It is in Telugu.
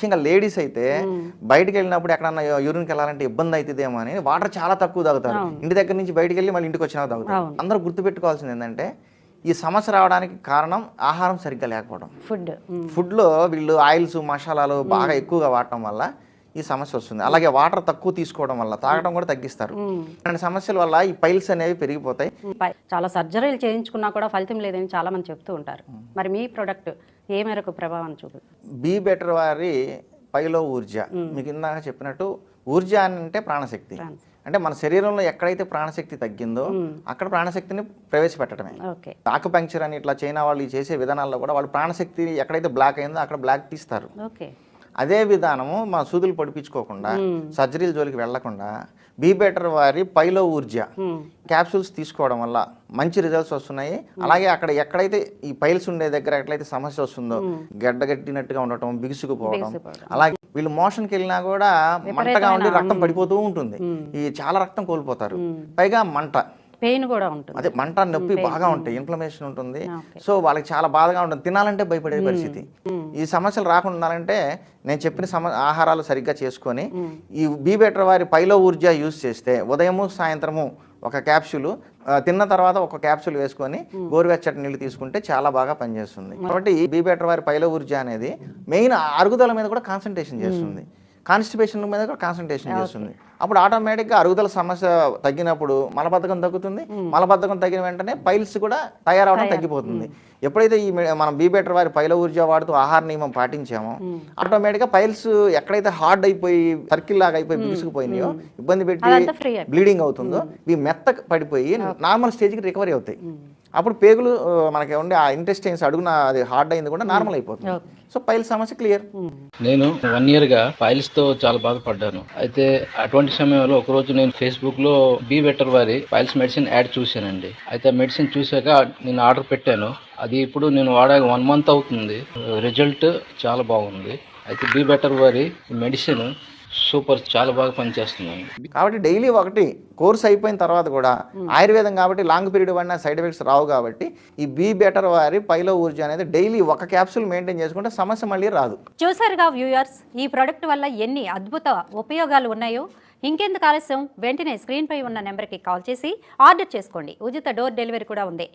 ముఖ్యంగా లేడీస్ అయితే బయటికి వెళ్ళినప్పుడు ఎక్కడన్నా యూరిన్కి వెళ్ళాలంటే ఇబ్బంది అవుతుందేమో అని వాటర్ చాలా తక్కువ తాగుతారు. ఇంటి దగ్గర నుంచి బయటికి వెళ్ళి మళ్ళీ ఇంటికి వచ్చినా తాగుతారు. అందరూ గుర్తుపెట్టుకోవాల్సింది ఏంటంటే ఈ సమస్య రావడానికి కారణం ఆహారం సరిగ్గా లేకపోవడం. ఫుడ్. ఫుడ్లో వీళ్ళు ఆయిల్స్ మసాలాలు బాగా ఎక్కువగా వాడటం వల్ల ఈ సమస్య వస్తుంది. అలాగే వాటర్ తక్కువ తీసుకోవడం వల్ల తాగడం కూడా తగ్గిస్తారు. ఇలాంటి సమస్యల వల్ల ఈ పైల్స్ అనేవి పెరిగిపోతాయి. చాలా సర్జరీలు చేయించుకున్నా కూడా ఫలితం లేదని చాలా మంది చెప్తూ ఉంటారు. మరి మీ ప్రోడక్ట్ ఏ మేరకు ప్రభావం చూపుతుంది? బీ బెటర్ వారి పైలో ఊర్జ. మీకు ఇందాక చెప్పినట్టు ఊర్జ అని అంటే ప్రాణశక్తి. అంటే మన శరీరంలో ఎక్కడైతే ప్రాణశక్తి తగ్గిందో అక్కడ ప్రాణశక్తిని ప్రవేశపెట్టడమే. ఆకుపంక్చర్ అని ఇట్లా చైనా వాళ్ళు చేసే విధానాల్లో కూడా వాళ్ళు ప్రాణశక్తి ఎక్కడైతే బ్లాక్ అయిందో అక్కడ బ్లాక్ తీస్తారు ఓకే. అదే విధానము మన సూదులు పొడిపించుకోకుండా సర్జరీల జోలికి వెళ్ళకుండా బీ బెటర్ వారి పైలో ఊర్జ క్యాప్సూల్స్ తీసుకోవడం వల్ల మంచి రిజల్ట్స్ వస్తున్నాయి. అలాగే అక్కడ ఎక్కడైతే ఈ పైల్స్ ఉండే దగ్గర ఎట్లయితే సమస్య వస్తుందో గడ్డగట్టినట్టుగా ఉండటం బిగుసుకుపోవడం. అలాగే వీళ్ళు మోషన్కి వెళ్ళినా కూడా మంటగా ఉండి రక్తం పడిపోతూ ఉంటుంది. ఈ చాలా రక్తం కోల్పోతారు. పైగా మంట. పెయిన్ కూడా ఉంటుంది. అదే మంట నొప్పి బాగా ఉంటాయి ఇన్ఫ్లమేషన్ ఉంటుంది. సో వాళ్ళకి చాలా బాధగా ఉంటుంది. తినాలంటే భయపడే పరిస్థితి. ఈ సమస్యలు రాకుండా ఉండాలంటే నేను చెప్పిన సమ ఆహారాలు సరిగ్గా చేసుకొని ఈ బీ బెటర్ వారి పైలో ఊర్జా యూజ్ చేస్తే ఉదయము సాయంత్రము ఒక క్యాప్సూల్ తిన్న తర్వాత ఒక క్యాప్సూల్ వేసుకొని గోరువెచ్చటి నీళ్ళు తీసుకుంటే చాలా బాగా పనిచేస్తుంది. కాబట్టి ఈ బీ బెటర్ వారి పైలో ఊర్జా అనేది మెయిన్ అరుగుదల మీద కూడా కాన్సన్ట్రేషన్ చేస్తుంది. కాన్స్టిపేషన్ మీద కూడా కాన్సన్ట్రేషన్ చేస్తుంది. అప్పుడు ఆటోమేటిక్గా అరుగుదల సమస్య తగ్గినప్పుడు మలబద్ధకం తగ్గుతుంది. మలబద్ధకం తగ్గిన వెంటనే పైల్స్ కూడా తయారవడం తగ్గిపోతుంది. ఎప్పుడైతే ఈ మనం బీ బెటర్ వారి పైల ఊర్జా వాడుతూ ఆహార నియమం పాటించామో ఆటోమేటిక్గా పైల్స్ ఎక్కడైతే హార్డ్ అయిపోయి సర్కిల్ లాగా అయిపోయి బిగుసుకుపోయినాయో ఇబ్బంది పెట్టి బ్లీడింగ్ అవుతుందో ఇవి మెత్త పడిపోయి నార్మల్ స్టేజ్కి రికవరీ అవుతాయి. అప్పుడు పేగులు మనకి ఉండే ఆ ఇంటెస్టైన్స్ అడుగున అది హార్డ్ అయింది కూడా నార్మల్ అయిపోతుంది. సో పైల్ సమస్య క్లియర్. నేను వన్ ఇయర్గా ఫైల్స్తో చాలా బాధపడ్డాను. అయితే అటువంటి సమయంలో ఒక రోజు నేను ఫేస్బుక్లో బీ బెటర్ వారి ఫైల్స్ మెడిసిన్ యాడ్ చూశానండి. అయితే మెడిసిన్ చూశాక నేను ఆర్డర్ పెట్టాను. అది ఇప్పుడు నేను వాడాక వన్ మంత్ అవుతుంది. రిజల్ట్ చాలా బాగుంది. అయితే బీ బెటర్ వారి మెడిసిన్ సూపర్ చాలా బాగా పనిచేస్తుందండి. కాబట్టి డైలీ ఒకటి కోర్స్ అయిపోయిన తర్వాత కూడా ఆయుర్వేదం కాబట్టి లాంగ్ పీరియడ్ పడిన సైడ్ ఎఫెక్ట్స్ రావు కాబట్టి ఈ బీ బెటర్ వారి పైలో ఊర్జా అనేది డైలీ ఒక క్యాప్సూల్ మెయింటైన్ చేసుకుంటే సమస్య మళ్ళీ రాదు. చూసారుగా వ్యూయర్స్ ఈ ప్రోడక్ట్ వల్ల ఎన్ని అద్భుత ఉపయోగాలు ఉన్నాయో? ఇంకెందుకు ఆలస్యం? వెంటనే స్క్రీన్పై ఉన్న నెంబర్కి కాల్ చేసి ఆర్డర్ చేసుకోండి. ఉచిత డోర్ డెలివరీ కూడా ఉంది.